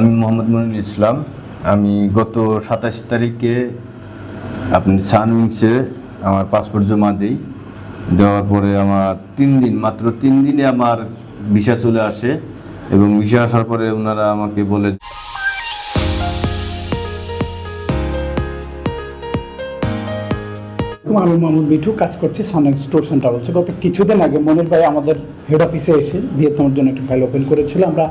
আমি মোহাম্মদ মনিরুল ইসলাম। আমি গত সাতাশ তারিখে আপনি সানউইংসে আমার পাসপোর্ট জমা দিই। দেওয়ার পরে আমার তিন দিন, মাত্র তিন দিনে আমার ভিসা চলে আসে এবং ভিসা আসার পরে ওনারা আমাকে বলে আমি মাহমুদ মিঠু কাজ করছি সানএক্স স্টোরস অ্যান্ড ট্রাভেলসে গত কিছুদিন আগে মনির ভাই আমাদের হেড অফিসে এসে ভিয়েতনামের জন্য একটা ফাইল ওপেন করেছিল। আমরা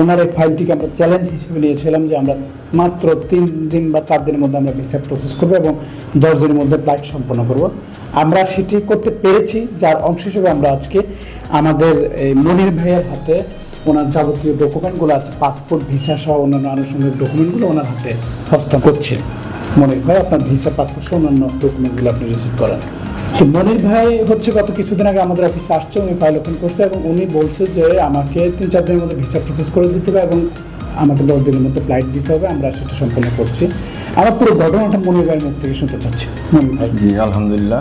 ওনার এই ফাইলটিকে আমরা চ্যালেঞ্জ হিসেবে নিয়েছিলাম যে আমরা মাত্র তিন দিন বা চার দিনের মধ্যে আমরা ভিসা প্রসেস করব এবং দশ দিনের মধ্যে ফ্লাইট সম্পন্ন করব। আমরা সেটি করতে পেরেছি, যার অংশ হিসেবে আমরা আজকে আমাদের এই মনির ভাইয়ের হাতে ওনার যাবতীয় ডকুমেন্টগুলো আছে পাসপোর্ট ভিসা সহ অন্যান্য আনুষঙ্গিক ডকুমেন্টগুলো ওনার হাতে হস্তান্তর করছে। মনির ভাই, আপনার ভিসা পাসপোর্ট সহ অন্যান্য ডকুমেন্টগুলো আপনি রিসিভ করেন। তো মনির ভাই হচ্ছে গত কিছুদিন আগে আমাদের অফিসে আসছে, উনি ফাইল ওপেন করছে এবং উনি বলছে যে আমাকে তিন চার দিনের মধ্যে ভিসা প্রসেস করে দিতে হবে এবং আমাকে দশ দিনের মধ্যে ফ্লাইট দিতে হবে, আমরা সেটা সম্পন্ন করছি। আমরা পুরো ঘটনাটা মনির ভাইয়ের মুখ থেকে শুনতে চাচ্ছি। মনির ভাই। জি, আলহামদুলিল্লাহ।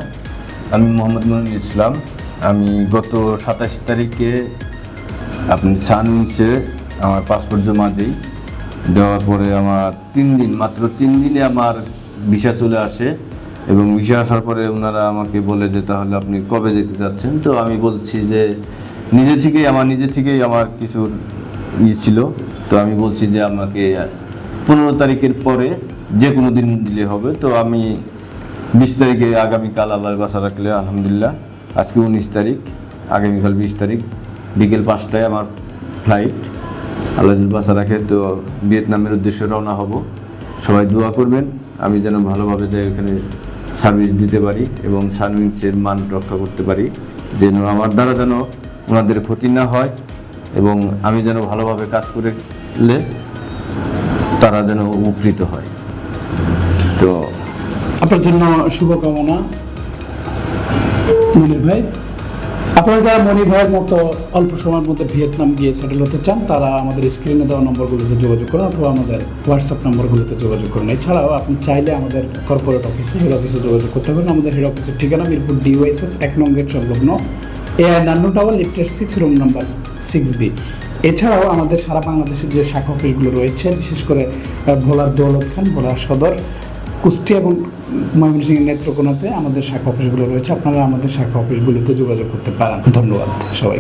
আমি মোহাম্মদ মনিরুল ইসলাম। আমি গত সাতাশ তারিখে আপনি সানউইংসে আমার পাসপোর্ট জমা দিই। দেওয়ার পরে আমার তিন দিন, মাত্র তিন দিনে আমার ভিসা চলে আসে। এবং ভিসা আসার পরে ওনারা আমাকে বলে যে, তাহলে আপনি কবে যেতে চাচ্ছেন? তো আমি বলছি যে, নিজে থেকেই আমার, নিজে থেকেই আমার কিছুর ই ছিল। তো আমি বলছি যে আমাকে পনেরো তারিখের পরে যে কোনো দিন দিলে হবে। তো আমি বিশ তারিখে আগামীকাল আল্লাহর বাসা রাখলে, আলহামদুলিল্লাহ। আজকে উনিশ তারিখ, আগামীকাল বিশ তারিখ, বিকেল পাঁচটায় আমার ফ্লাইট আল্লাহর বাসা রাখে। তো ভিয়েতনামের উদ্দেশ্যে রওনা হব। সবাই দোয়া করবেন। আমি যেন ভালোভাবে যাই ওখানে। সার্ভিস দিতে পারি এবং সার্ভিসের মান রক্ষা করতে পারি, যেন আমার দ্বারা যেন ওনাদের ক্ষতি না হয় এবং আমি যেন ভালোভাবে কাজ করলে তারা যেন উপকৃত হয়। তো আপনার জন্য শুভকামনা। মনির ভাই। আপনারা যারা মনির ভাইয়ের মতো অল্প সময়ের মধ্যে ভিয়েতনাম গিয়ে সেটেল হতে চান, তারা আমাদের স্ক্রিনে দেওয়া নম্বরগুলোতে যোগাযোগ করুন অথবা আমাদের হোয়াটসঅ্যাপ নম্বরগুলোতে যোগাযোগ করুন। এছাড়াও আপনি চাইলে আমাদের কর্পোরেট অফিসে হেড অফিসে যোগাযোগ করতে পারেন। আমাদের হেড অফিসের ঠিকানা মিরপুর ডিওয়াইসএস এক নং গেট সংলগ্ন এআই নান্নু টাওয়ার লিফটের six room number six B এছাড়াও আমাদের সারা বাংলাদেশের যে শাখা অফিসগুলো রয়েছে, বিশেষ করে ভোলার দৌলত খান, ভোলার সদর কুষ্টিয়া এবং ময়মনসিংহের নেত্রকোনাতে আমাদের শাখা অফিসগুলো রয়েছে। আপনারা আমাদের শাখা অফিসগুলিতে যোগাযোগ করতে পারেন। ধন্যবাদ সবাই